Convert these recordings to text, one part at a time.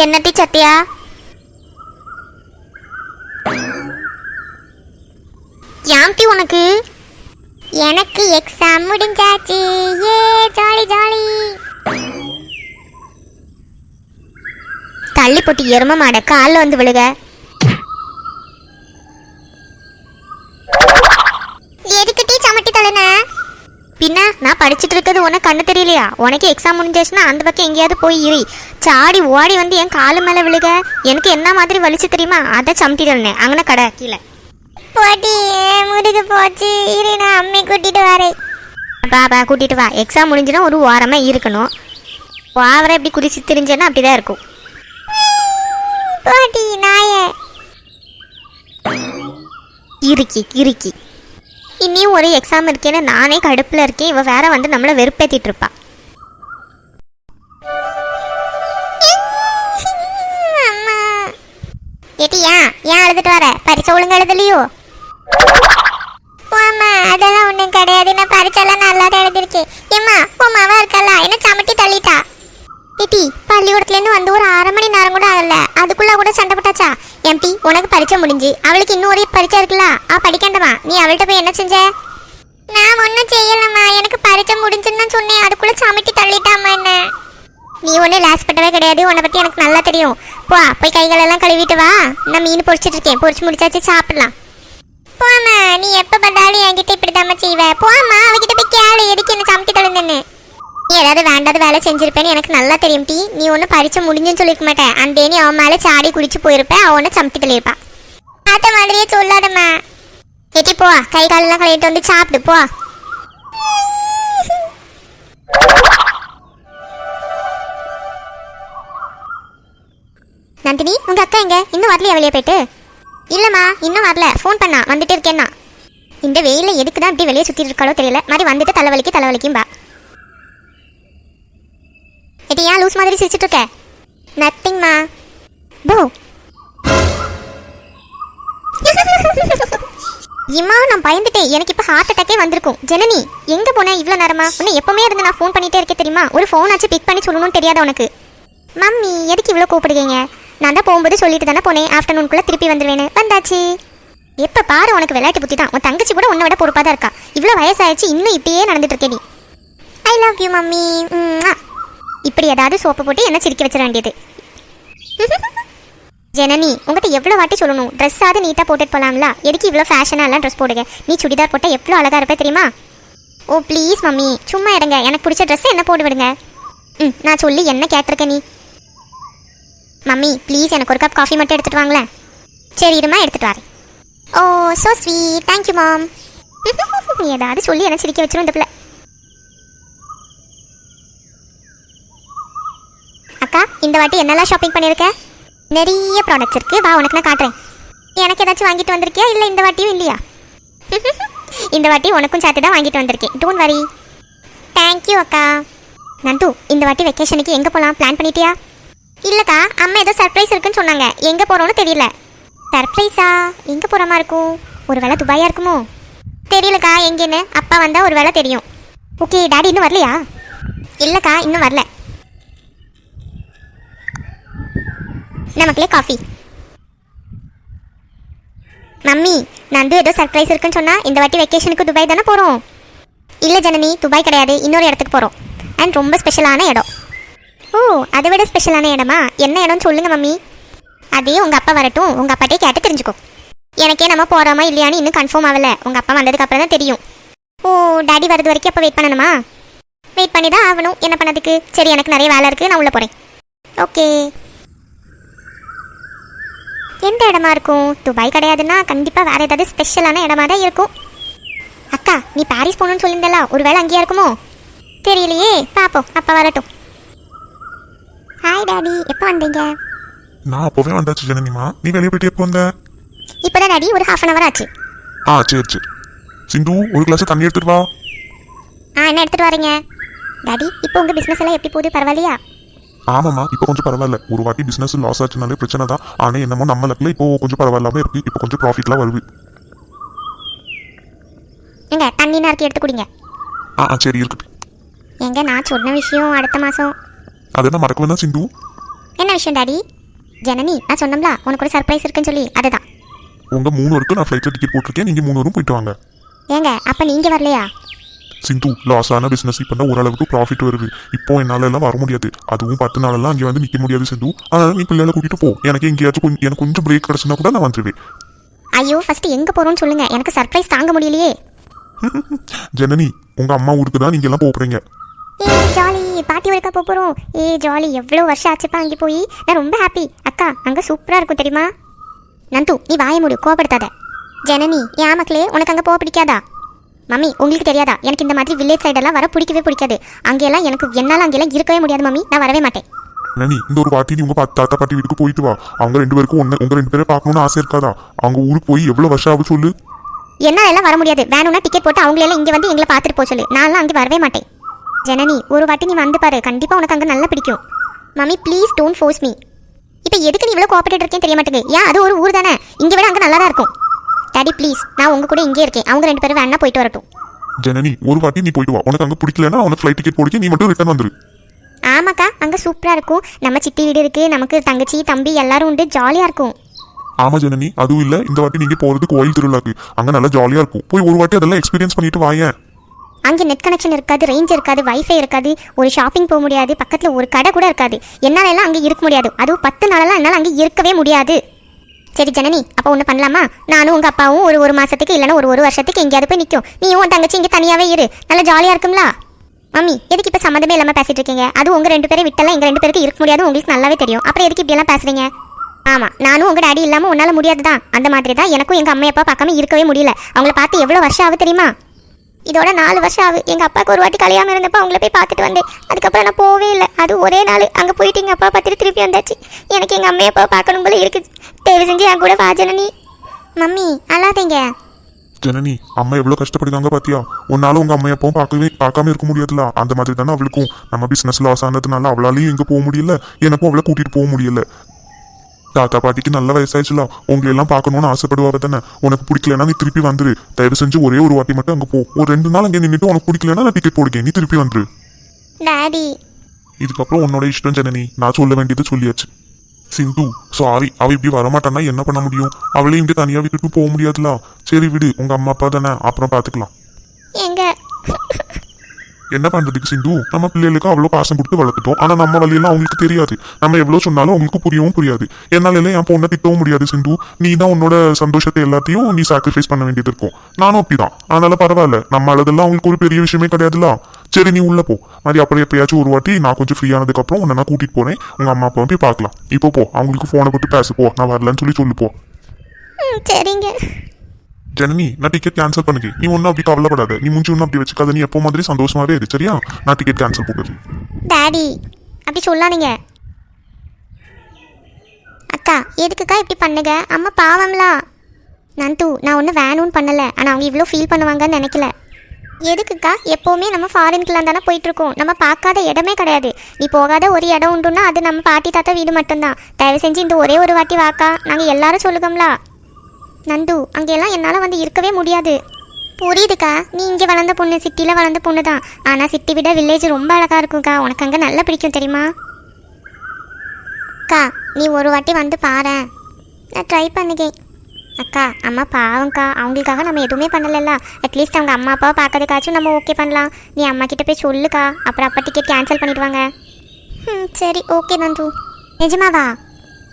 என்னட்டி சத்தியா யாம்டி உனக்கு? எனக்கு எக்ஸாம் முடிஞ்சாச்சு. ஏ ஜாலி ஜாலி. தள்ளி போட்டு எரும மாட காலில் வந்து விழுக எதுக்கு டீ சமட்டி தொலைன பின்ன நான் படிச்சுட்டு இருக்கிறது உனக்கு கண்ணு தெரியலையா? உனக்கு எக்ஸாம் முடிஞ்சாச்சுன்னா அந்த பக்கம் எங்கேயாவது போய் இரு. சாடி ஓடி வந்து என் காலு மேலே விழுக. எனக்கு என்ன மாதிரி வலிச்சு தெரியுமா? அதை சமட்டிட்டு அங்கன கடை கீழே. போட்டி முதுகு போச்சு? இரு நான் அம்மை கூட்டிட்டு வரேன். பாபா கூட்டிட்டு வா. எக்ஸாம் முடிஞ்சுன்னா ஒரு வாரமாக இருக்கணும். வாவரை இப்படி குதிச்சு தெரிஞ்சேன்னா அப்படிதான் இருக்கும். போட்டி நாயே. இறுக்கி இறுக்கி. இனியும் ஒரு எக்ஸாம் இருக்கேன்னு நானே கடுப்பில் இருக்கேன். இவள் வேற வந்து நம்மளை வெறுப்பேற்றிட்டு இருப்பா. அம்மா. ஏட்டியா ஏன்? அழுதுட்டு வர? பரிச்சை ஒழுங்கு எழுதலையோ? ஆமா அதெல்லாம் ஒன்றும் கிடையாது. நான் பரிச்செல்லாம் நல்லா தான் எழுதிருக்கேன் ஏம்மா உன் மாவா இருக்கல? என்ன சமட்டி தள்ளிட்டா? ஏட்டி பள்ளிக்கூடத்துல இருந்து வந்து ஒரு அரை மணி நேரம் கூட ஆகல. அதுக்குள்ள கூட சண்டை போட்டாச்சா? எம்பி உனக்கு பரீட்சை முடிஞ்சு. அவளுக்கு இன்னும் ஒரு பரீட்சை இருக்குல்ல? ஆ படிக்கண்டமா நீ அவள்கிட்ட போய் என்ன செஞ்ச? நான் ஒன்றும் செய்யலம்மா. எனக்கு பரீட்சை முடிஞ்சுன்னு தான் சொன்னேன். அதுக்குள்ள சமட்டி தள்ளிட்டாமா என்ன? நீ ஒன்றும் லாஸ் பட்டவே கிடையாது. உன்னை பற்றி எனக்கு நல்லா தெரியும். போ போய் கைகளெல்லாம் கழுவிட்டு வா. நான் மீன் பொரிச்சிட்டு இருக்கேன். பொரிச்சு முடிச்சாச்சு சாப்பிடலாம். போம்மா நீ எப்போ பார்த்தாலும் என்கிட்ட இப்படி தாம்மா செய்வ. போமா அவகிட்ட போய் கேளு. எதுக்கு என்ன சமைக்க தொலைங்கன்னு நீ ஏதாவது வேண்டாத வேலை செஞ்சிருப்பேன்னு எனக்கு நல்லா தெரியும் டி. நீ ஒன்றும் பரிச்சை முடிஞ்சுன்னு சொல்லிருக்க மாட்டேன் அந்த நீ அவன் மேலே சாடி குடிச்சு போயிருப்ப அவன் ஒன்று சமைக்க தொழியிருப்பா அந்த மாதிரியே சொல்லாதம்மா. எட்டி போ. கை காலெல்லாம் கழுவிட்டு வந்து சாப்பிடு போ. நந்தினி உங்க அக்கா எங்க? இன்னும் வரலையா வெளியே போயிட்டு? இல்லம்மா இன்னும் வரல. ஃபோன் பண்ணா வந்துட்டு இருக்கேன்னா. இந்த வெயில எதுக்கு தான் இப்படி வெளியே சுத்திட்டு இருக்காளோ தெரியல. மாதிரி வந்துட்டு தலைவலிக்கு தலைவலிக்கும் பா இது ஏன் லூஸ் மாதிரி சிரிச்சிட்டு இருக்க? நத்திங்மா போ. இம்மா நான் பயந்துட்டேன். எனக்கு இப்போ ஹார்ட் அட்டாக்கே வந்திருக்கும். ஜனனி எங்க போன இவ்வளோ நேரமா? உன்னை எப்பவுமே இருந்து நான் ஃபோன் பண்ணிட்டே இருக்கேன் தெரியுமா? ஒரு ஃபோன் ஆச்சு பிக் பண்ணி சொல்லணும்னு தெரியாத உனக்கு? மம்மி எதுக்கு இவ்வளோ கூப்பிடுவீங்க நான் தான் போகும்போது சொல்லிட்டு தானே போனேன். ஆஃப்டர்நூனுக்குள்ளே திருப்பி வந்துடுவேன்னு வந்தாச்சு. எப்போ பாரு உனக்கு விளையாட்டு புத்தி தான். உன் தங்கச்சி கூட உன்னை விட பொறுப்பாக தான் இருக்கா. இவ்வளோ வயசாயிடுச்சு இன்னும் இப்படியே நடந்துட்டு இருக்கே நீ. I love you mummy. இப்படி ஏதாவது சோப்பு போட்டு என்ன சிரிக்க வச்சிட வேண்டியது? ஜனனி உங்கள்கிட்ட எவ்வளோ வாட்டி சொல்லணும்? ட்ரெஸ்ஸாவது நீட்டாக போட்டுட்டு போகலாம்ல எதுக்கு இவ்வளோ ஃபேஷனாக எல்லாம் ட்ரெஸ் போடுங்க? நீ சுடிதார் போட்டால் எவ்வளோ அழகாக இருப்பே தெரியுமா? Oh please mummy. சும்மா இருங்க. எனக்கு பிடிச்ச ட்ரெஸ்ஸை என்ன போட்டு விடுங்க? ம் நான் சொல்லி என்ன கேட்டிருக்க நீ? மம்மி ப்ளீஸ் எனக்கு ஒரு கப் காஃபி மட்டும் எடுத்துகிட்டு வாங்களேன். சரி இருமா எடுத்துட்டு வரேன். ஓ so sweet thank you mom ஏதாவது சொல்லி என்ன சிரிக்க வச்சிரும் இந்த பிள்ளை. அக்கா இந்த வாட்டி என்னெல்லாம் ஷாப்பிங் பண்ணியிருக்க? நிறைய ப்ராடக்ட்ஸ் இருக்கு. வா உனக்கு நான் காட்டுறேன். எனக்கு ஏதாச்சும் வாங்கிட்டு வந்திருக்கியா? இல்லை இந்த வாட்டியும் இல்லையா? இந்த வாட்டி உனக்கும் சேர்த்து தான் வாங்கிட்டு வந்திருக்கேன். டோன்ட் வரி தேங்க்யூ அக்கா. நந்து இந்த வாட்டி வெக்கேஷனுக்கு எங்கே போகலாம் பிளான் பண்ணிட்டியா? இல்லைக்கா அம்மா ஏதோ சர்ப்ரைஸ் இருக்குன்னு சொன்னாங்க. எங்கே போகிறோன்னு தெரியல. சர்ப்ரைஸா எங்கே போகிற மாதிரி இருக்கும்? ஒரு வேளை துபாயாக இருக்குமோ? தெரியலக்கா எங்கேன்னு? அப்பா வந்தால் ஒரு வேளை தெரியும். ஓகே டாடி இன்னும் வரலையா? இல்லைக்கா இன்னும் வரல. நமக்குலே காஃபி மம்மி நந்து ஏதோ சர்ப்ரைஸ் இருக்குன்னு சொன்னா இந்த வாட்டி வெக்கேஷனுக்கு துபாய் தானே போகிறோம் இல்லை ஜனனி துபாய் கிடையாது இன்னொரு இடத்துக்கு போகிறோம் அண்ட் ரொம்ப ஸ்பெஷலான இடம். ஓ அதை விட ஸ்பெஷலான இடமா? என்ன இடம்னு சொல்லுங்க மம்மி. அதே உங்கள் அப்பா வரட்டும் உங்கள் அப்பாட்டே கேட்டு தெரிஞ்சுக்கோ. எனக்கே நம்ம போகிறோமா இல்லையான்னு இன்னும் கன்ஃபார்ம் ஆகல. உங்கள் அப்பா வந்ததுக்கு அப்புறம் தான் தெரியும். ஓ டாடி வரது வரைக்கும் அப்போ வெயிட் பண்ணணுமா? வெயிட் பண்ணி தான் ஆகணும். என்ன பண்ணதுக்கு? சரி எனக்கு நிறைய வேலை இருக்குது நான் உள்ளே போகிறேன் ஓகே எந்த இடமா இருக்கும்? துபாய் கிடையாதுன்னா கண்டிப்பாக வேற ஏதாவது ஸ்பெஷலான இடமா தான் இருக்கும். அக்கா நீ பாரிஸ் போகணும்னு சொல்லியிருந்தல ஒருவேளை அங்கேயா இருக்குமோ? தெரியலையே பாப்போம் அப்பா வரட்டும். ஹாய் டாடி எப்போ வந்தீங்க? நான் அப்போவே வந்தாச்சு ஜனனிமா. நீ வெளியே போயிட்டு எப்போ வந்த? இப்போதான் டாடி ஒரு ஹாஃப் அன் அவர் ஆச்சு. ஆ சரி சரி. சிந்து ஒரு கிளாஸ் தண்ணி எடுத்துட்டு வா. ஆ என்ன எடுத்துட்டு வரீங்க? டாடி இப்போ உங்கள் பிஸ்னஸ் எல்லாம் எப்படி போகுது? பரவாயில்லையா? ஆமாம்மா இப்போ கொஞ்சம் பரவாயில்ல. ஒரு வாட்டி பிசினஸ் லாஸ் ஆச்சுனாலே பிரச்சனை தான். ஆனால் என்னமோ நம்ம லக்கில் இப்போ கொஞ்சம் பரவாயில்லாம இருக்கு. இப்போ கொஞ்சம் ப்ராஃபிட்லாம் வருது. எங்க தண்ணி நறுக்கி எடுத்து குடிங்க. ஆ ஆ சரி இருக்கட்டும் எங்க நான் சொன்ன விஷயம் அடுத்த மாதம் அதை நான் மறக்க வேணா சிந்து. என்ன விஷயம் டாடி? ஜனனி நான் சொன்னோம்ல உனக்கு ஒரு சர்ப்ரைஸ் இருக்குன்னு சொல்லி அதுதான். உங்க மூணு வரைக்கும் நான் ஃப்ளைட்ல டிக்கெட் போட்டிருக்கேன். நீங்க மூணு வரும் போயிட்டு வாங்க. ஏங்க அப்போ நீங்கள் வரலையா? சிந்து லாஸ் ஆன பிசினஸ் இப்போ தான் ஓரளவுக்கு ப்ராஃபிட் வருது. இப்போ என்னால எல்லாம் வர முடியாது. அதுவும் பத்து நாளெல்லாம் அங்கே வந்து நிற்க முடியாது சிந்து. அதனால நீ பிள்ளைகளை கூட்டிட்டு போ. எனக்கு எங்கேயாச்சும் கொஞ்சம் எனக்கு கொஞ்சம் பிரேக் கிடச்சுனா கூட நான் வந்துடுவேன் ஐயோ ஃபஸ்ட்டு எங்கே போகிறோம்னு சொல்லுங்கள் எனக்கு சர்ப்ரைஸ் தாங்க முடியலையே. ஜனனி உங்க அம்மா ஊருக்கு தான் நீங்க எல்லாம் போறீங்க ஏ ஜாலி. பாட்டி ஒருக்கா போக போகிறோம் ஏ ஜாலி எவ்வளோ வருஷம் ஆச்சுப்பா அங்கே போய். நான் ரொம்ப ஹாப்பி அக்கா அங்கே சூப்பராக இருக்கும் தெரியுமா? நந்து நீ வாய மூடு. கோபப்படுத்தாத ஜனனி ஏன் மக்களே உனக்கு அங்கே போக பிடிக்காதா? மம்மி உங்களுக்கு தெரியாதா? எனக்கு இந்த மாதிரி வில்லேஜ் சைடெல்லாம் வர பிடிக்கவே பிடிக்காது. அங்கெல்லாம் எனக்கு என்னால் அங்கெல்லாம் இருக்கவே முடியாது மம்மி. நான் வரவே மாட்டேன். ஜனனி இந்த ஒரு வாட்டி நீ உங்க பா- தாத்தா பாட்டி வீட்டுக்கு போயிட்டு வா. அவங்க ரெண்டு பேருக்கும் ஒன்று உங்க ரெண்டு பேரை பார்க்கணும்னு ஆசை இருக்காதா? அவங்க ஊருக்கு போய் எவ்வளவு வருஷம் ஆகும் சொல்லு. என்னால் எல்லாம் வர முடியாது. வேணும்னா டிக்கெட் போட்டு அவங்களெல்லாம் இங்கே வந்து எங்களை பார்த்துட்டு போக சொல்லு. நான்லாம் அங்கே வரவே மாட்டேன். ஜனனி ஒரு வாட்டி நீ வந்து பாரு. கண்டிப்பாக உனக்கு அங்கே நல்லா பிடிக்கும். Mummy please don't force me இப்போ எதுக்கு நீ இவ்வளோ கோஆப்ரேட் இருக்கேன்னு தெரிய மாட்டேங்குது. ஏன்? அது ஒரு ஊர் தானே. இங்கே விட அங்கே நல்லா தான் இருக்கும். டாடி ப்ளீஸ் நான் உங்க கூட இங்கே இருக்கேன். அவங்க ரெண்டு பேரும் வேணா போயிட்டு வரட்டும். ஜனனி ஒரு வாட்டி நீ போயிட்டு வா. உனக்கு அங்க பிடிக்கலன்னா உனக்கு ஃப்ளைட் டிக்கெட் போடிக்க நீ மட்டும் ரிட்டர்ன் வந்துரு. ஆமாக்கா அங்கே சூப்பராக இருக்கும். நம்ம சித்தி வீடு இருக்குது நமக்கு தங்கச்சி தம்பி எல்லாரும் உண்டு ஜாலியாக இருக்கும். ஆமா ஜனனி அதுவும் இல்ல. இந்த வாட்டி நீங்க போறது கோயில் திருவிழாக்கு. அங்க நல்லா ஜாலியா இருக்கும். போய் ஒரு வாட்டி அதெல்லாம் எக்ஸ்பீரியன்ஸ் பண்ணிட்டு வாயேன். அங்கே நெட் கனெக்ஷன் இருக்காது ரேஞ்ச் இருக்காது வைஃபை இருக்காது. ஒரு ஷாப்பிங் போக முடியாது. பக்கத்தில் ஒரு கடை கூட இருக்காது. என்னால எல்லாம் அங்கே இருக்க முடியாது. அதுவும் பத்து நாளெல்லாம் என்னால் அங்கே இருக்கவே முடியாது. சரி ஜனனி அப்போ ஒன்று பண்ணலாமா? நானும் உங்கள் அப்பாவும் ஒரு ஒரு மாதத்துக்கு இல்லைன்னா ஒரு ஒரு வருஷத்துக்கு எங்கேயாவது போய் நிற்கும் நீயும் உன் தங்கச்சி இங்கே தனியாகவே இரு. நல்லா ஜாலியாக இருக்கும்ல? மம்மி எதுக்கு இப்போ சம்மந்தமே இல்லாமல் பேசிட்டு இருக்கீங்க? அது உங்கள் ரெண்டு பேரும் விட்டெல்லாம் எங்கள் ரெண்டு பேருக்கு இருக்க முடியாது உங்களுக்கு நல்லாவே தெரியும். அப்புறம் எதுக்கு இப்படியெல்லாம் பேசுறீங்க? ஆமாம் நானும் உங்கள் டாடி இல்லாமல் உன்னால் முடியாது தான். அந்த மாதிரி தான் எனக்கும் எங்கள் அம்மா அப்பா பார்க்காம இருக்கவே முடியல. அவங்கள பார்த்து எவ்வளோ வருஷம் ஆகுது தெரியுமா? இதோட நாலு வருஷம் ஆகுது. எங்கள் அப்பாவுக்கு ஒரு வாட்டி கல்யாணம் இருந்தப்போ அவங்கள போய் பார்த்துட்டு வந்தேன். அதுக்கப்புறம் நான் போவே இல்லை. அது ஒரே நாள். அங்கே போயிட்டு எங்கள் அப்பா பார்த்துட்டு திருப்பி வந்தாச்சு. எனக்கு எங்கள் அம்மையை அப்பா பார்க்கணும் போல இருக்குது தயவு செஞ்சு என் கூட வாஜனனி மம்மி அல்லாதீங்க ஜனனி அம்மா எவ்வளோ கஷ்டப்படுதாங்க பார்த்தியா உன்னால உங்க அம்மா எப்பவும் பார்க்கவே பார்க்காம இருக்க முடியாதுல அந்த மாதிரி தானே அவளுக்கும். நம்ம பிசினஸ் லாஸ் ஆனதுனால அவளாலையும் எங்கே போக முடியல? எனக்கும் அவளை கூட்டிட்டு போக முடியல. தாத்தா பாட்டிக்கு நல்ல வயசாயிடுச்சுல. உங்களை எல்லாம் பார்க்கணும்னு ஆசைப்படுவாங்க தானே. உனக்கு பிடிக்கலன்னா நீ திருப்பி வந்துரு. தயவு செஞ்சு ஒரே ஒரு வாட்டி மட்டும் அங்க போ. ஒரு ரெண்டு நாள் அங்கே நின்றுட்டு உனக்கு பிடிக்கலன்னா நான் டிக்கெட் போடுங்க நீ திருப்பி வந்துரு. டாடி இதுக்கப்புறம் உன்னோட இஷ்டம் ஜனனி. நான் சொல்ல வேண்டியது சொல்லியாச்சு. சிந்து சாரி அவ இப்படி வரமாட்டான்னா என்ன பண்ண முடியும்? அவளையும் இங்க தனியா விட்டுட்டு போக முடியாதுல. சரி விடு. உங்க அம்மா அப்பா தானே. அப்புறம் பாத்துக்கலாம். எங்க? என்ன பண்றதுக்கு சிந்து? நம்ம பிள்ளைகளுக்கு அவ்வளோ பாசம் கொடுத்து வளர்த்துட்டோம். ஆனா நம்ம வழியெல்லாம் அவங்களுக்கு தெரியாது. நம்ம எவ்வளோ சொன்னாலும் அவங்களுக்கு புரியவும் புரியாது. என்னால எல்லாம் என் பொண்ணை திட்டவும் முடியாது சிந்து. நீ தான் உன்னோட சந்தோஷத்தை எல்லாத்தையும் நீ சாக்ரிஃபைஸ் பண்ண வேண்டியது இருக்கும். நானும் அப்படிதான். அதனால பரவாயில்ல. நம்ம அளதெல்லாம் அவங்களுக்கு ஒரு பெரிய விஷயமே கிடையாதுல சரி நீ உள்ள போ. மாதிரி அப்புறம் எப்பயாச்சும் ஒரு வாட்டி நான் கொஞ்சம் ஃப்ரீ ஆனதுக்கு அப்புறம் உன்னை நான் கூட்டிட்டு போறேன். உங்க அம்மா அப்பா போய் பார்க்கலாம். இப்போ போ. அவங்களுக்கு போனை போட்டு பேச. போ. நான் வரலன்னு சொல்லி சொல்லு போ. சரிங்க. ஜனனி நான் டிக்கெட் கேன்சல் பண்ணுது நீ ஒன்றும் அப்படி கவலைப்படாத. நீ முஞ்சி ஒன்றும் அப்படி வச்சுக்காத. நீ எப்போ மாதிரி சந்தோஷமாவே இரு சரியா? நான் டிக்கெட் கேன்சல் போகுது டாடி அப்படி சொல்லாதீங்க. அக்கா எதுக்குக்கா இப்படி பண்ணுங்க? அம்மா பாவம்லா. நந்து நான் ஒன்றும் வேணும்னு பண்ணலை. ஆனால் அவங்க இவ்வளோ ஃபீல் பண்ணுவாங்கன்னு நினைக்கல. எதுக்குக்கா? எப்போவுமே நம்ம ஃபாரின்குலாம் தானே போயிட்டுருக்கோம். நம்ம பார்க்காத இடமே கிடையாது. நீ போகாத ஒரு இடம் உண்டுன்னா அது நம்ம பாட்டி தாத்தா வீடு மட்டும்தான். தயவு செஞ்சு இந்த ஒரே ஒரு வாட்டி வாக்கா. நாங்கள் எல்லாரும் சொல்லுகோம்ல. நந்து அங்கெல்லாம் என்னால் வந்து இருக்கவே முடியாது. புரியுதுக்கா நீ இங்கே வளர்ந்த பொண்ணு சிட்டியில் வளர்ந்த பொண்ணு தான். ஆனால் சிட்டி விட வில்லேஜ் ரொம்ப அழகாக இருக்கும்க்கா. உனக்கு அங்கே நல்லா பிடிக்கும் தெரியுமா? அக்கா நீ ஒரு வாட்டி வந்து பாரேன். நான் ட்ரை பண்ணுகேன். அக்கா அம்மா பாவங்க்கா அவங்களுக்காக நம்ம எதுவுமே பண்ணலைல்ல. அட்லீஸ்ட் அவங்க அம்மா அப்பாவை பார்க்கறதுக்காச்சும் நம்ம ஓகே பண்ணலாம். நீ அம்மா கிட்ட போய் சொல்லுக்கா. அப்புறம் அப்பா டிக்கெட் கேன்சல் பண்ணிடுவாங்க. ம் சரி ஓகே நந்து. நிஜமாவா?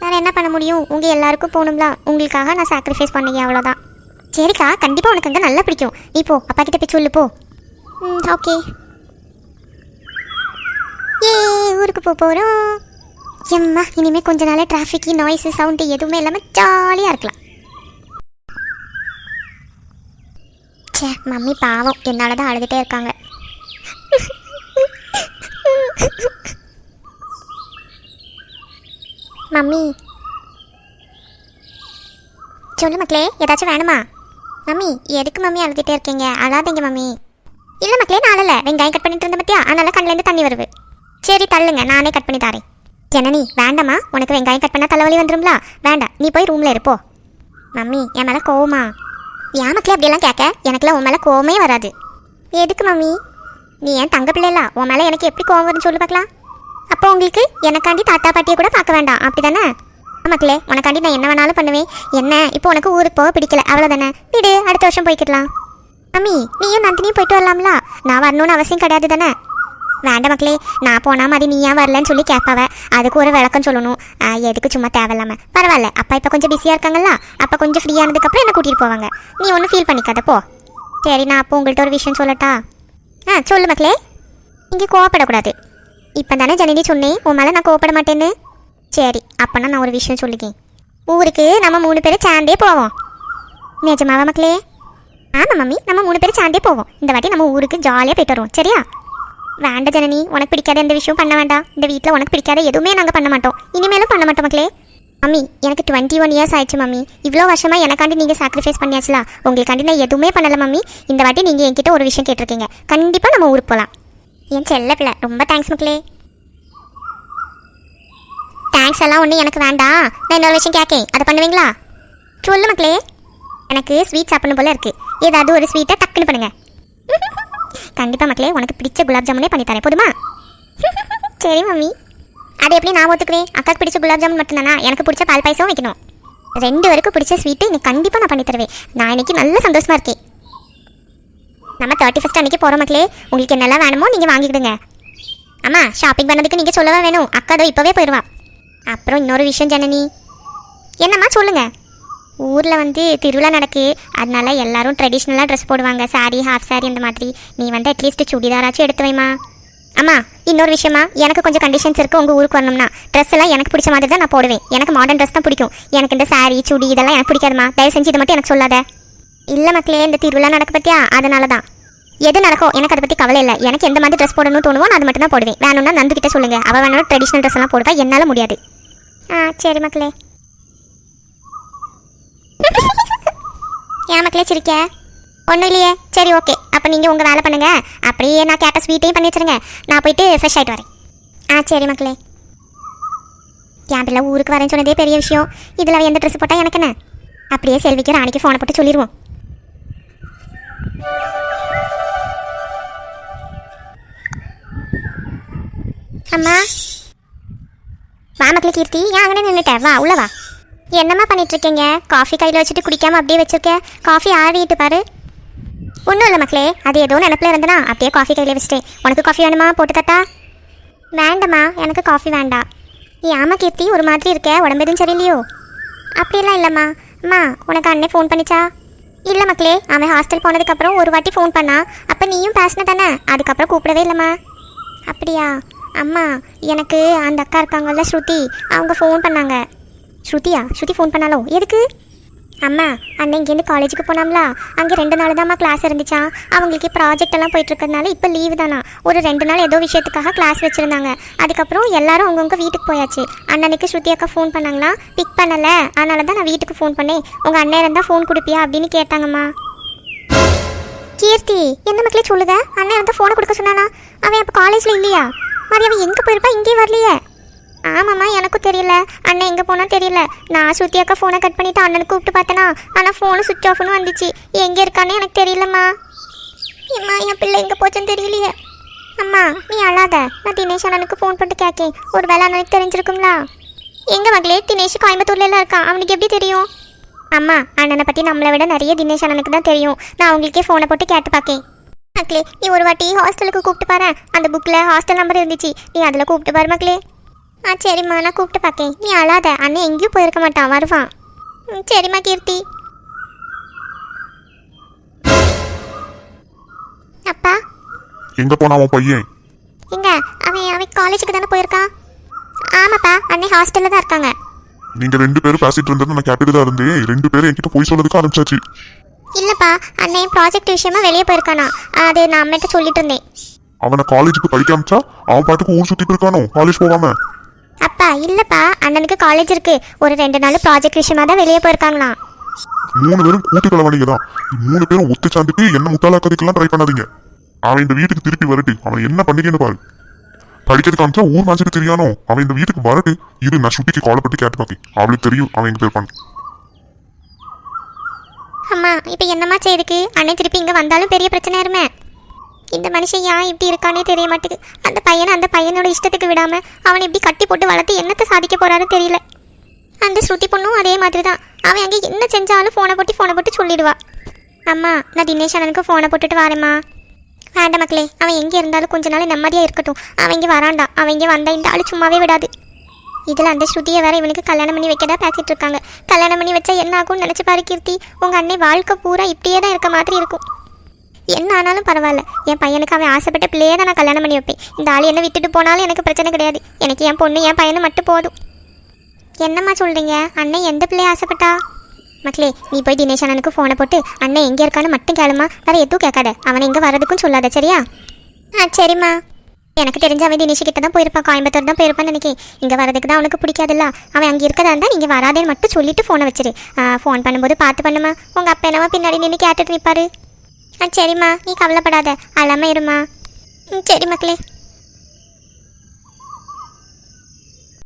வேறு என்ன பண்ண முடியும்? உங்கள் எல்லாருக்கும் போகணும்ல. உங்களுக்காக நான் சாக்ரிஃபைஸ் பண்ணீங்க அவ்வளோதான் சரிக்கா கண்டிப்பாக உனக்கு அங்கே நல்லா பிடிக்கும். நீ போ அப்பா கிட்ட போய் சொல்லு போ. ம் ஓகே. ஏ ஊருக்கு போக போகிறோம் எம்மா இனிமேல் கொஞ்ச நாள் டிராஃபிக்கு நாய்ஸு சவுண்டு எதுவுமே இல்லாமல் ஜாலியாக இருக்கலாம். ச்சே மம்மி பாவம். என்னால் தான் அழுதுகிட்டே இருக்காங்க. மம்மி. சொல்லு மக்களே ஏதாச்சும் வேணுமா? மம்மி எதுக்கு மம்மி அழுதுகிட்டே இருக்கீங்க? அழாதீங்க மம்மி. இல்லை மக்களே நான் அழல. வெங்காயம் கட் பண்ணிட்டு இருந்த பத்தியா? அதனால கண்ணிலேருந்து தண்ணி வருது. சரி தள்ளுங்க. நானே கட் பண்ணி தரேன். ஜனனி வேண்டாமா உனக்கு வெங்காயம் கட் பண்ணால் தலைவலி வந்துரும்ல? வேண்டாம். நீ போய் ரூமில் இருப்போ மம்மி என் மேலே கோவமா? ஏன் மக்களே அப்படியெல்லாம் கேட்க? எனக்குலாம் உன் மேலே கோவமே வராது. எதுக்கு மம்மி? நீ ஏன் தங்க பிள்ளைல உன் மேலே எனக்கு எப்படி கோவம் வரும்னு சொல்லு பார்க்கலாம். அப்போ உங்களுக்கு எனக்காண்டி தாத்தா பாட்டியை கூட பார்க்க வேண்டாம். அப்படிதானே? மக்களே உனக்காண்டி நான் என்ன வேணாலும் பண்ணுவேன். என்ன? இப்போ உனக்கு ஊருக்கு போக பிடிக்கல. அவ்வளோதானே விடு அடுத்த வருஷம் போய்க்கிடலாம். மம்மி நீயும் நந்தினியும் போயிட்டு வரலாம்ல? நான் வரணும்னு அவசியம் கிடையாது தானே? வேண்டாம் மக்களே நான் போனால் மாதிரி நீ ஏன் வரலன்னு சொல்லி கேட்பாவ. அதுக்கு ஒரு விளக்கம் சொல்லணும். எதுக்கு சும்மா தேவையில்லாம? பரவாயில்ல. அப்பா இப்போ கொஞ்சம் பிஸியாக இருக்காங்கல்ல? அப்போ கொஞ்சம் ஃப்ரீ ஆனதுக்கப்புறம் என்ன கூட்டிகிட்டு போவாங்க? நீ ஒன்றும் ஃபீல் பண்ணிக்காத போ. சரி நான் அப்போ உங்கள்கிட்ட ஒரு விஷயம் சொல்லட்டா? ஆ சொல்லு மக்களே. இங்கே கோவப்படக்கூடாது. இப்போ தானே ஜனனி சொன்னேன் உன் மேலே நான் கோவப்பட மாட்டேன்னு? சரி அப்போனா நான் ஒரு விஷயம் சொல்லிக்கேன் ஊருக்கு நம்ம மூணு பேரும் சேர்ந்தே போவோம். நிஜமாவா மக்களே? ஆமாம் மம்மி நம்ம மூணு பேரும் சேர்ந்தே போவோம். இந்த வாட்டி நம்ம ஊருக்கு ஜாலியாக போயிட்டு வருவோம் சரியா? வேண்ட ஜனனி உனக்கு பிடிக்காத எந்த விஷயம் பண்ண வேண்டாம். இந்த வீட்டில் உனக்கு பிடிக்காத எதுவுமே நாங்கள் பண்ண மாட்டோம். இனிமேலும் பண்ண மாட்டோம் மக்களே. மம்மி எனக்கு டுவெண்ட்டி ஒன் இயர்ஸ் ஆயிடுச்சு மம்மி. இவ்வளோ வருஷமாக எனக்காண்டி நீங்கள் சாக்ரிஃபைஸ் பண்ணியாச்சுலா? உங்களுக்காண்டி நான் எதுவுமே பண்ணலை மம்மி. இந்த வாட்டி நீங்கள் என்கிட்ட ஒரு விஷயம் கேட்டிருக்கீங்க. கண்டிப்பாக நம்ம ஊருக்கு போகலாம் என் செல்ல பிள்ளை. ரொம்ப தேங்க்ஸ் மக்களே. தேங்க்ஸ் எல்லாம் ஒன்றும் எனக்கு வேண்டாம். நான் இன்னொரு விஷயம் கேட்கேன் அதை பண்ணுவீங்களா? சொல்லு மக்களே. எனக்கு ஸ்வீட் சாப்பிடணும் போல இருக்கு. ஏதாவது ஒரு ஸ்வீட்டை டக்குன்னு பண்ணுங்க. கண்டிப்பாக மக்களே உனக்கு பிடிச்ச குலாப் ஜாமுனே பண்ணித்தரேன் போதுமா? சரி மம்மி. அது எப்படி நான் ஒத்துக்குவேன்? அக்காக்கு பிடிச்ச குலாப் ஜாமுன் மட்டும்தானா? எனக்கு பிடிச்ச பால் பாயசம் வைக்கணும். ரெண்டு வரைக்கும் பிடிச்ச ஸ்வீட்டு இன்னைக்கு கண்டிப்பாக நான் பண்ணித்தருவேன் நான் இன்னைக்கு நல்ல சந்தோஷமா இருக்கேன். நம்ம தேர்ட்டி ஃபஸ்ட் அன்னைக்கு போகிற மக்களே. உங்களுக்கு என்னெல்லாம் வேணுமோ நீங்கள் வாங்கிக்கிடுங்க. அம்மா ஷாப்பிங் பண்ணதுக்கு நீங்கள் சொல்லவா வேணும்? அக்கா அதோ இப்போவே போயிடுவா அப்புறம் இன்னொரு விஷயம் ஜனனி. என்னம்மா சொல்லுங்கள் ஊரில் வந்து திருவிழா நடக்கு. அதனால எல்லாரும் ட்ரெடிஷ்னலாக ட்ரெஸ் போடுவாங்க. சாரீ ஹாஃப் சாரீ அந்த மாதிரி. நீ வந்து அட்லீஸ்ட் சுடிதாராச்சும் எடுத்து வைமா அம்மா இன்னொரு விஷயமா எனக்கு கொஞ்சம் கண்டிஷன்ஸ் இருக்குது உங்கள் ஊருக்கு வரணும்னா. ட்ரெஸ் எல்லாம் எனக்கு பிடிச்ச மாதிரி தான் நான் போடுவேன். எனக்கு மாடர்ன் ட்ரெஸ் தான் பிடிக்கும். எனக்கு இந்த saree சுடி இதெல்லாம் எனக்கு பிடிக்காதுமா தயவு செஞ்சு இதை மட்டும் எனக்கு சொல்லாத. இல்லை மக்களே இந்த திருவிழா நடக்க பற்றியா அதனால தான் எது நடக்கும் எனக்கு அதை பற்றி கவலை இல்லை. எனக்கு எந்த மாதிரி ட்ரெஸ் போடணும்னு தோணுவோ அது மட்டும் தான் போடுவேன். வேணும்னா நந்து கிட்ட சொல்லுங்கள் அவள் வேணாலும் ட்ரெடிஷ்னல் ட்ரெஸ் எல்லாம் போடுவா. என்னால் முடியாது. ஆ சரி மக்களே. ஏன் மக்களே சிரிக்க? ஒன்றும் இல்லையே. சரி ஓகே. அப்போ நீங்கள் உங்கள் வேலை பண்ணுங்கள் அப்படியே நான் கேட்ட ஸ்வீட்டையும் பண்ணி வச்சுருங்க. நான் போயிட்டு ஃப்ரெஷ் ஆகிட்டு வரேன். ஆ சரி மக்களே. என் பிள்ளை ஊருக்கு வரேன்னு சொன்னதே பெரிய விஷயம். இதில் எந்த ட்ரெஸ் போட்டால் எனக்கு என்ன? அப்படியே செல்விக்கு ராணிக்கு ஃபோனை போட்டு சொல்லிடுவோம் அம்மா. வா கீர்த்தி. ஏன் அங்கே நின்றுட்டேன் வா உள்ள வா. என்னம்மா பண்ணிட்டு இருக்கீங்க காஃபி கையில் வச்சுட்டு குடிக்காம அப்படியே வச்சுருக்கேன் காஃபி ஆறிட்டு பாரு. ஒன்றும் இல்லை மக்களே. அது ஏதோ நினப்பில் இருந்தனா அப்படியே காஃபி கையில் வச்சுட்டேன். உனக்கு காஃபி வேணுமா? போட்டு தட்டா? வேண்டாம்மா. எனக்கு காஃபி வேண்டாம். நீ ஆமா கீர்த்தி ஒரு மாதிரி இருக்க. உடம்பு எதுவும் சரியில்லையோ? அப்படியெல்லாம் இல்லைம்மா. அம்மா உனக்கு அண்ணே ஃபோன் பண்ணிச்சா? இல்லை மக்களே அவன் ஹாஸ்டல் போனதுக்கப்புறம் ஒரு வாட்டி ஃபோன் பண்ணா. அப்போ நீயும் பேசின தானே? அதுக்கப்புறம் கூப்பிடவே இல்லைம்மா. அப்படியா? அம்மா எனக்கு அந்த அக்கா இருக்காங்கல்ல ஸ்ருதி அவங்க ஃபோன் பண்ணாங்க. ஸ்ருதியா? ஸ்ருதி ஃபோன் பண்ணாலோ? எதுக்கு? அம்மா அண்ணன் இங்கேருந்து காலேஜுக்கு போனோம்ல? அங்கே ரெண்டு நாள் தான்மா கிளாஸ் இருந்துச்சா அவங்களுக்கு ப்ராஜெக்ட் எல்லாம் போயிட்டுருக்கறனால இப்போ லீவு தானா? ஒரு ரெண்டு நாள் ஏதோ விஷயத்துக்காக கிளாஸ் வச்சுருந்தாங்க. அதுக்கப்புறம் எல்லாரும் அவங்கவுங்க வீட்டுக்கு போயாச்சு. அண்ணனுக்கு ஸ்ருதி அக்கா ஃபோன் பண்ணாங்களா? பிக் பண்ணலை. அதனால தான் நான் வீட்டுக்கு ஃபோன் பண்ணேன். உங்கள் அண்ணன் இருந்தால் ஃபோன் கொடுப்பியா அப்படின்னு கேட்டாங்கம்மா. கீர்த்தி என்ன மக்களே சொல்லுத? அண்ணன் வந்து ஃபோனை கொடுக்க சொன்னானா? அவன் அப்போ காலேஜில் இல்லையா? மாதிரி அவன் எங்கே போயிருப்பா? இங்கேயே வரலையே. ஆமாம்மா எனக்கும் தெரியல. அண்ணன் எங்கே போனால் தெரியல. நான் சுத்தி அக்கா ஃபோனை கட் பண்ணிட்டு அண்ணனுக்கு கூப்பிட்டு பார்த்தேனா ஆனால் ஃபோனு சுவிச் ஆஃப்னு வந்துச்சு. எங்கே இருக்கான்னு எனக்கு தெரியலம்மா. ஏம்மா என் பிள்ளை எங்கே போச்சுன்னு தெரியலையே. அம்மா நீ அழாத. நான் தினேஷ் அண்ணனுக்கு ஃபோன் பண்ணிட்டு கேட்கேன் ஒரு வேலை அண்ணனுக்கு தெரிஞ்சிருக்குங்களா எங்கள் மகளே தினேஷ் கோயம்புத்தூர்லாம் இருக்கான் அவனுக்கு எப்படி தெரியும்? அம்மா அண்ணனை பற்றி நம்மளை விட நிறைய தினேஷ் அண்ணனுக்கு தான் தெரியும். நான் அவங்களுக்கே ஃபோனை போட்டு கேட்டு பார்க்கேன் மக்களே நீ ஒரு வாட்டி ஹாஸ்டலுக்கு கூப்பிட்டு பாரு அந்த புக்கில் ஹாஸ்டல் நம்பர் இருந்துச்சு. நீ அதில் கூப்பிட்டு பாரு மக்களே ஆ சரிம்மா நான் கூப்பிட்டு பார்க்கேன். நீ அழாத. அண்ணன் எங்கேயும் போயிருக்க மாட்டான். வருவான். சரிம்மா கீர்த்தி. அப்பா. எங்க போனா உன் பையன்? எங்க? அவன் அவன் காலேஜுக்கு தானே போயிருக்கான்? ஆமாப்பா அண்ணன் ஹாஸ்டலில் தான் இருக்காங்க. நீங்க ரெண்டு பேரும் பேசிட்டு இருந்தது நான் கேட்டுட்டு தான் இருந்தேன். ரெண்டு பேரும் என்கிட்ட போய் சொல்லதுக்கு ஆரம்பிச்சாச்சு. இல்லைப்பா அண்ணன் ப்ராஜெக்ட் விஷயமா வெளியே போயிருக்கானா? அது நான் அம்மிட்ட சொல்லிட்டு இருந்தேன். அவனை காலேஜுக்கு படிக்க அமிச்சா அவன் பாட்டுக்கு ஊர் சுத்திட்டு இருக்கானோ? காலேஜ் போகாம? இல்லைப்பா அண்ணனுக்கு காலேஜ் இருக்கு. ஒரு ரெண்டு நாள் ப்ராஜெக்ட் விஷயமா தான் வெளியே போயிருக்காங்களாம். மூணு பேரும் கூட்டு கலவாணிங்க தான் மூணு பேரும் ஒத்து சாந்துட்டு என்ன முட்டாளாக்கிறதுக்கெல்லாம் ட்ரை பண்ணாதீங்க. அவன் இந்த வீட்டுக்கு திருப்பி வரட்டு. அவன் என்ன பண்ணிக்கன்னு பாரு. படிக்கிறதுக்கு அமிச்சா ஊர் மேட்சுக்கு தெரியானோ? அவன் இந்த வீட்டுக்கு வரட்டு. இரு நான் சுட்டிக்கு கால் பண்ணி கேட்டு பார்க்கேன் அவளுக்கு தெரியும் அவன் எங்க போயிருப்பான் அம்மா இப்போ என்னம்மா செய்யுதுக்கு அண்ணன் திருப்பி இங்கே வந்தாலும் பெரிய பிரச்சனை இருமே இந்த மனுஷன் ஏன் இப்படி இருக்கானே தெரிய மாட்டேங்குது அந்த பையனை அந்த பையனோட இஷ்டத்துக்கு விடாமல் அவனை இப்படி கட்டி போட்டு வளர்த்து என்னத்தை சாதிக்க போகிறான்னு தெரியல. அந்த ஸ்ருதி பொண்ணும் அதே மாதிரி தான் அவன் அங்கே என்ன செஞ்சாலும் ஃபோனை போட்டு ஃபோனை போட்டு சொல்லிடுவா. அம்மா நான் தினேஷ் அண்ணனுக்கு ஃபோனை போட்டுட்டு வரேம்மா. வேண்டாம் மக்களே அவன் எங்கே இருந்தாலும் கொஞ்ச நாள் நிம்மதியாக இருக்கட்டும். அவன் இங்கே வரான்டா அவன் இங்கே வந்தா இந்த ஆள் சும்மாவே விடாது. இதில் அந்த ஸ்ருதியை வேற இவனுக்கு கல்யாணம் பண்ணி வைக்கதா பேசிகிட்டு இருக்காங்க. கல்யாணம் பண்ணி வச்சா என்ன ஆகும்னு நினச்சி பாரு கீர்த்தி. உங்கள் அன்னை வாழ்க்கை பூரா இப்படியே தான் இருக்க மாதிரி இருக்கும். என்ன ஆனாலும் பரவாயில்ல. என் பையனுக்கு அவன் ஆசைப்பட்ட பிள்ளையே தான் நான் கல்யாணம் பண்ணி வைப்பேன். இந்த ஆள் என்ன விட்டுட்டு போனாலும் எனக்கு பிரச்சனை கிடையாது. எனக்கு என் பொண்ணு என் பையனு மட்டும் போதும். என்னம்மா சொல்கிறீங்க அண்ணன் எந்த பிள்ளைய ஆசைப்பட்டா? மக்களே நீ போய் தினேஷ் அண்ணனுக்கு ஃபோனை போட்டு அண்ணன் எங்கே இருக்கான்னு மட்டும் கேளுமா வேற எதுவும் கேட்காத. அவனை இங்கே வர்றதுக்கும் சொல்லாத சரியா? ஆ சரிம்மா. எனக்கு தெரிஞ்ச அவன் தினேஷ் கிட்ட தான் போயிருப்பான். கோயம்புத்தூர் தான் போயிருப்பான்னு நினைக்கிறேன். இங்கே வரதுக்கு தான் அவனுக்கு பிடிக்காதுல்ல. அவன் அங்கே இருக்கதா இருந்தால் நீங்கள் வராதேன்னு மட்டும் சொல்லிட்டு ஃபோனை வச்சிரு. ஃபோன் பண்ணும்போது பார்த்து பண்ணுமா. உங்கள் அப்பா என்னவா பின்னாடி நின்று கேட்டுட்டு நிற்பாரு ஆ சரிம்மா. நீ கவலைப்படாத. அழாமல் இருமா ம் சரி மக்களே.